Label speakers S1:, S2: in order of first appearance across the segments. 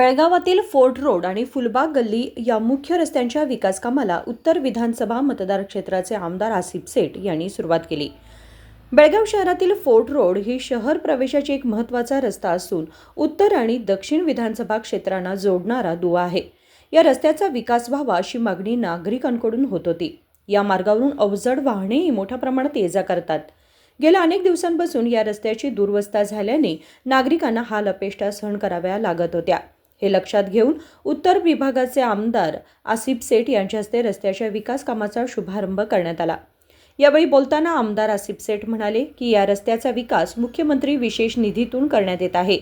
S1: बेळगावातील fort road आणि फुलबाग गल्ली या मुख्य रस्त्यांच्या विकास कामाला उत्तर विधानसभा मतदार क्षेत्राचे आमदार आसिफ सेठ यांनी सुरुवात केली. बेळगाव शहरातील फोर्ट रोड ही शहर प्रवेशाची एक महत्त्वाचा रस्ता असून उत्तर आणि दक्षिण विधानसभा क्षेत्रांना जोडणारा दुवा आहे. या रस्त्याचा विकास व्हावा अशी मागणी नागरिकांकडून होत होती. या मार्गावरून अवजड वाहनेही मोठ्या प्रमाणात ये जा करतात. गेल्या अनेक दिवसांपासून या रस्त्याची दुरवस्था झाल्याने नागरिकांना हाल अपेष्टा सहन कराव्या लागत होत्या. हे लक्षात घेऊन उत्तर विभागाचे आमदार आसिफ सेठ यांच्या हस्ते रस्त्याच्या विकास कामाचा शुभारंभ करण्यात आला यावेळी बोलताना आमदार आसिफ सेठ म्हणाले की या रस्त्याचा विकास मुख्यमंत्री विशेष निधीतून करण्यात येत आहे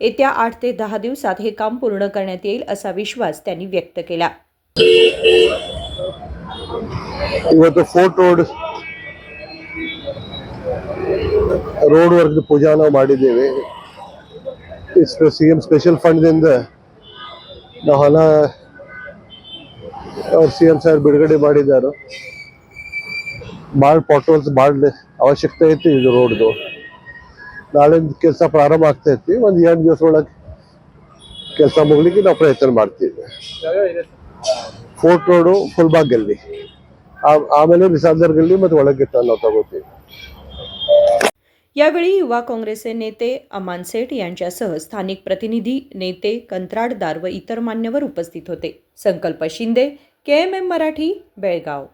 S1: येत्या आठ ते दहा दिवसात हे काम पूर्ण करण्यात येईल असा विश्वास त्यांनी व्यक्त केला
S2: ಇವತ್ತು fort road road work puja ನಾವು ಮಾಡಿದ್ದೇವೆ ಸಿ ಎಂ ಸ್ಪೆಷಲ್ ಫಂಡ್ದಿಂದ ಹೊಲ ಅವ್ರು ಸಿ ಎಂ ಸಾಹೇಬ್ ಬಿಡುಗಡೆ ಮಾಡಿದ್ದಾರೆ. ಭಾಳ ಪಾಟೋಲ್ಸ್ ಭಾಳ ಅವಶ್ಯಕತೆ ಐತಿ ಇದು ರೋಡ್ದು ನಾಳಿಂದ ಕೆಲಸ ಪ್ರಾರಂಭ ಆಗ್ತೈತಿ ಒಂದು ಎರಡು ದಿವಸ ಒಳಗೆ ಕೆಲಸ ಮುಗ್ಲಿಕ್ಕೆ ನಾವು ಪ್ರಯತ್ನ ಮಾಡ್ತೀವಿ. ಫೋರ್ಟ್ ರೋಡು ಫುಲ್ಬಾಗ್ ಗಲ್ಲಿ ಆಮೇಲೆ ವಿಸಾಲ್ದರ್ ಗಲ್ಲಿ ಮತ್ತು ಒಳಗೆ ನಾವು ತಗೋತೀವಿ.
S1: यावेळी युवा काँग्रेसचे नेते अमान सेठ यांच्यासह स्थानिक प्रतिनिधी नेते कंत्राटदार व इतर मान्यवर उपस्थित होते. Sankalp Shinde K M M Marathi Belgaum.